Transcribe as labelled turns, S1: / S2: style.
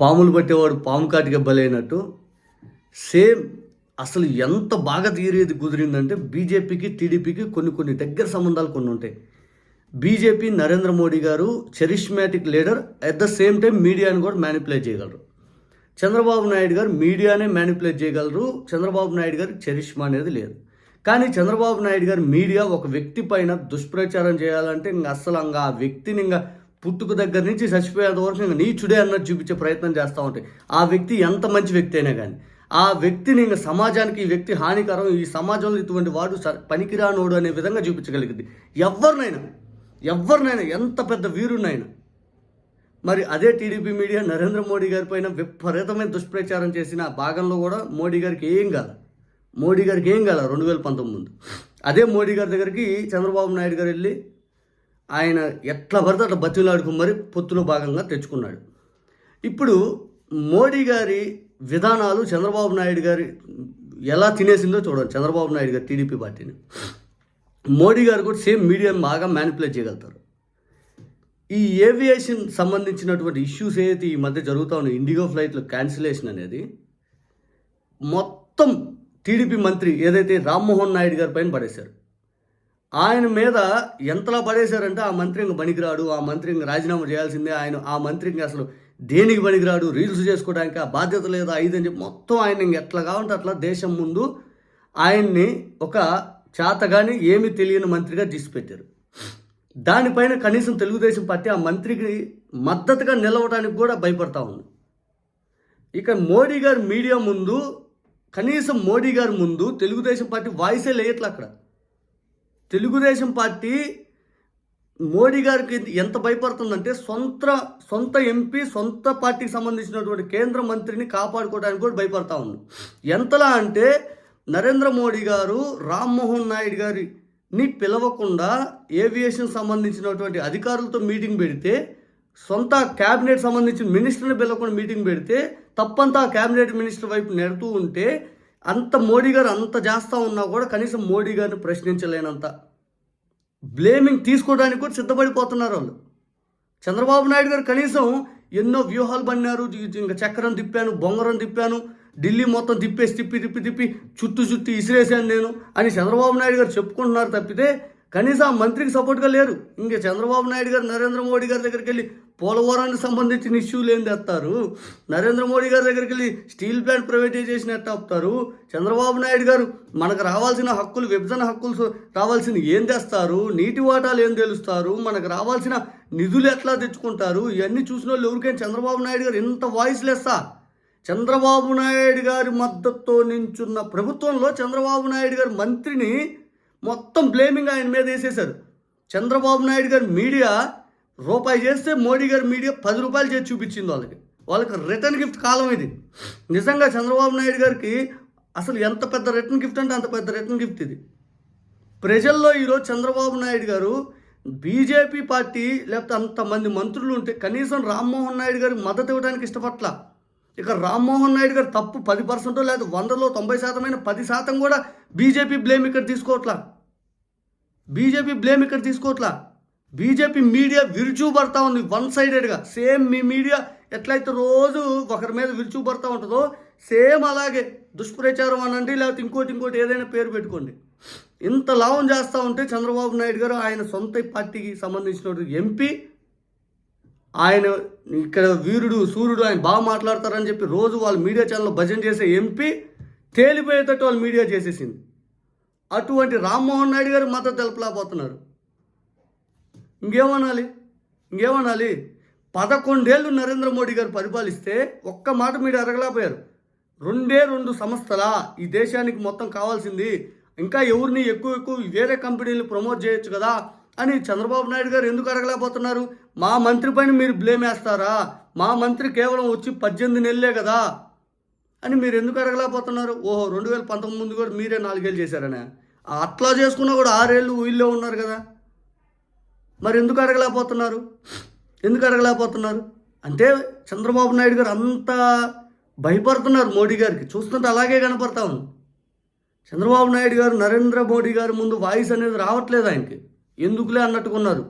S1: పాములు పట్టేవాడు పాము కాటికి బలైనట్టు. సేమ్ అసలు ఎంత బాగా తీరేది కుదిరిందంటే బీజేపీకి టీడీపీకి కొన్ని కొన్ని దగ్గర సంబంధాలు కొన్ని ఉంటాయి. బీజేపీ నరేంద్ర మోడీ గారు charismatic leader at the same time మీడియాని కూడా మ్యానిపులేట్ చేయగలరు. చంద్రబాబు నాయుడు గారు మీడియానే మ్యానిపులేట్ చేయగలరు. చంద్రబాబు నాయుడు గారు చరిష్మా అనేది లేదు. కానీ చంద్రబాబు నాయుడు గారు మీడియా ఒక వ్యక్తి పైన దుష్ప్రచారం చేయాలంటే ఇంకా అస్సలు ఇంకా ఆ వ్యక్తిని ఇంకా పుట్టుకు దగ్గర నుంచి చచ్చిపోయేంత వరకు ఇంకా నీచుడే అన్నట్టు చూపించే ప్రయత్నం చేస్తూ ఉంటాయి ఆ వ్యక్తి ఎంత మంచి వ్యక్తి అయినా కానీ ఆ వ్యక్తిని ఇంకా సమాజానికి ఈ వ్యక్తి హానికరం ఈ సమాజంలో ఇటువంటి వాడు పనికిరానోడు అనే విధంగా చూపించగలిగింది. ఎవరినైనా ఎవరినైనా ఎంత పెద్ద వీరునైనా మరి అదే టీడీపీ మీడియా నరేంద్ర మోడీ గారి పైన విపరీతమైన దుష్ప్రచారం చేసిన ఆ భాగంలో కూడా మోడీ గారికి ఏం కాదు మోడీ గారికి ఏం కాదు రెండు వేల పంతొమ్మిది ముందు. అదే మోడీ గారి దగ్గరికి చంద్రబాబు నాయుడు గారు వెళ్ళి ఆయన ఎట్లా పడితే అట్లా బతిలాడుకుని మరి పొత్తులో భాగంగా తెచ్చుకున్నాడు. ఇప్పుడు మోడీ గారి విధానాలు చంద్రబాబు నాయుడు గారి ఎలా తినేసిందో చూడండి. చంద్రబాబు నాయుడు గారు టీడీపీ పార్టీని. మోడీ గారు కూడా సేమ్ మీడియాని బాగా మ్యానిపులేట్ చేయగలుగుతారు. ఈ ఏవియేషన్ సంబంధించినటువంటి ఇష్యూస్ ఏదైతే ఈ మధ్య జరుగుతూ ఉన్నాయి ఇండిగో ఫ్లైట్లో క్యాన్సిలేషన్ అనేది మొత్తం టీడీపీ మంత్రి ఏదైతే రామ్మోహన్ నాయుడు గారి పైన పడేశారు. ఆయన మీద ఎంతలా పడేశారంటే ఆ మంత్రి ఇంక పనికిరాడు ఆ మంత్రి ఇంక రాజీనామా చేయాల్సిందే ఆయన ఆ మంత్రి ఇంక అసలు దేనికి పనికిరాడు రీల్స్ చేసుకోవడానికి ఆ బాధ్యత లేదా అని చెప్పి మొత్తం ఆయన ఇంక ఎట్లా కావాలంటే అట్లా దేశం ముందు ఆయన్ని ఒక చేతగాని ఏమీ తెలియని మంత్రిగా తీసిపెట్టారు దానిపైన కనీసం తెలుగుదేశం పార్టీ ఆ మంత్రికి మద్దతుగా నిలవడానికి కూడా భయపడతా ఉంది. ఇక మోడీ గారు మీడియా ముందు కనీసం మోడీ గారి ముందు తెలుగుదేశం పార్టీ వాయిసే లేయట్లే అక్కడ. తెలుగుదేశం పార్టీ మోడీ గారికి ఎంత భయపడుతుందంటే సొంత సొంత ఎంపీ సొంత పార్టీకి సంబంధించినటువంటి కేంద్ర మంత్రిని కాపాడుకోవడానికి కూడా భయపడతా ఉంది. ఎంతలా అంటే నరేంద్ర మోడీ గారు రామ్మోహన్ నాయుడు గారిని పిలవకుండా ఏవియేషన్ సంబంధించినటువంటి అధికారులతో మీటింగ్ పెడితే సొంత క్యాబినెట్ సంబంధించిన మినిస్టర్ని పిలవకుండా మీటింగ్ పెడితే తప్పంతా ఆ క్యాబినెట్ మినిస్టర్ వైపు నెడుతూ ఉంటే అంత మోడీ గారు అంత చేస్తూ ఉన్నా కూడా కనీసం మోడీ గారిని ప్రశ్నించలేనంత. బ్లేమింగ్ తీసుకోవడానికి కూడా సిద్ధపడిపోతున్నారు వాళ్ళు. చంద్రబాబు నాయుడు గారు కనీసం ఎన్నో వ్యూహాలు పన్నారు ఇంకా చక్రం తిప్పాను బొంగరం తిప్పాను ఢిల్లీ మొత్తం తిప్పేసి తిప్పి తిప్పి తిప్పి చుట్టూ చుట్టూ ఇసిరేసాను నేను అని చంద్రబాబు నాయుడు గారు చెప్పుకుంటున్నారు తప్పితే కనీసం మంత్రికి సపోర్ట్గా లేరు. ఇంకా చంద్రబాబు నాయుడు గారు నరేంద్ర మోడీ గారి దగ్గరికి వెళ్ళి పోలవరానికి సంబంధించిన ఇష్యూలు ఏం తెస్తారు? నరేంద్ర మోడీ గారి దగ్గరికి వెళ్ళి స్టీల్ ప్లాంట్ ప్రైవేటైజేషన్ ఎట్లా ఆపుతారు? చంద్రబాబు నాయుడు గారు మనకు రావాల్సిన హక్కులు విభజన హక్కులు రావాల్సిన ఏం తెస్తారు? నీటి వాటాలు ఏం తెలుస్తారు? మనకు రావాల్సిన నిధులు ఎట్లా తెచ్చుకుంటారు? ఇవన్నీ చూసిన వాళ్ళు ఎవరికైనా చంద్రబాబు నాయుడు గారు ఇంత వాయిస్ లెస్సా చంద్రబాబు నాయుడు గారి మద్దతుతో నించున్న ప్రభుత్వంలో చంద్రబాబు నాయుడు గారి మంత్రిని మొత్తం బ్లేమింగ్ ఆయన మీద వేసేశారు. చంద్రబాబు నాయుడు గారి మీడియా రూపాయి చేస్తే మోడీ గారి మీడియా పది రూపాయలు చేసి చూపించింది వాళ్ళకి. వాళ్ళకి రిటర్న్ గిఫ్ట్ కాలం ఇది. నిజంగా చంద్రబాబు నాయుడు గారికి అసలు ఎంత పెద్ద రిటర్న్ గిఫ్ట్ అంటే అంత పెద్ద రిటర్న్ గిఫ్ట్ ఇది. ప్రజల్లో ఈరోజు చంద్రబాబు నాయుడు గారు బీజేపీ పార్టీ లేకపోతే అంతమంది మంత్రులు ఉంటే కనీసం రామ్మోహన్ నాయుడు గారికి మద్దతు ఇవ్వడానికి ఇష్టపట్ల ఇక రామ్మోహన్ నాయుడు గారు తప్పు పది పర్సెంటో లేదా వందలో తొంభై శాతమైన పది శాతం కూడా బీజేపీ బ్లేమ్ ఇక్కడ తీసుకోవట్లా? బీజేపీ బ్లేమ్ ఇక్కడ తీసుకోవట్లా. బీజేపీ మీడియా విరుచుపడతా ఉంది వన్ సైడెడ్గా సేమ్ మీ మీడియా ఎట్లయితే రోజు ఒకరి మీద విరుచుపడతా ఉంటుందో సేమ్ అలాగే దుష్ప్రచారం అనండి లేకపోతే ఇంకోటి ఇంకోటి ఏదైనా పేరు పెట్టుకోండి. ఇంత లాభం చేస్తూ ఉంటే చంద్రబాబు నాయుడు గారు ఆయన సొంత పార్టీకి సంబంధించిన ఎంపీ ఆయన ఇక్కడ వీరుడు సూర్యుడు ఆయన బాగా మాట్లాడతారని చెప్పి రోజు వాళ్ళ మీడియా ఛానల్లో భజన చేసే ఎంపీ తేలిపోయేటట్టు వాళ్ళు మీడియా చేసేసింది. అటువంటి రామ్మోహన్ నాయుడు గారు మద్దతు తెలపలేకపోతున్నారు ఇంకేమనాలి? ఇంకేమనాలి? పదకొండేళ్ళు నరేంద్ర మోడీ గారు పరిపాలిస్తే ఒక్క మాట మీరు అరగలేకపోయారు రెండే రెండు సంస్థలా ఈ దేశానికి మొత్తం కావాల్సింది ఇంకా ఎవరిని ఎక్కువ ఎక్కువ వేరే కంపెనీలు ప్రమోట్ చేయొచ్చు కదా అని చంద్రబాబు నాయుడు గారు ఎందుకు అరగలేకపోతున్నారు మా మంత్రి పైన మీరు బ్లేమ్ వేస్తారా? మా మంత్రి కేవలం వచ్చి పద్దెనిమిది నెలలే కదా. అని మీరు ఎందుకు అడగలేకపోతున్నారు ఓహో రెండు వేల పంతొమ్మిది ముందు కూడా మీరే నాలుగేళ్ళు చేశారనే. అట్లా చేసుకున్నా కూడా ఆరేళ్ళు ఊళ్ళో ఉన్నారు కదా. మరి ఎందుకు అడగలేకపోతున్నారు ఎందుకు అడగలేకపోతున్నారు అంటే చంద్రబాబు నాయుడు గారు అంత భయపడుతున్నారు మోడీ గారికి. చూస్తుంటే అలాగే కనపడతా ఉంది. చంద్రబాబు నాయుడు గారు నరేంద్ర మోడీ గారి ముందు వాయిస్ అనేది రావట్లేదు ఆయనకి. ఎందుకులే అన్నట్టుకున్నారు.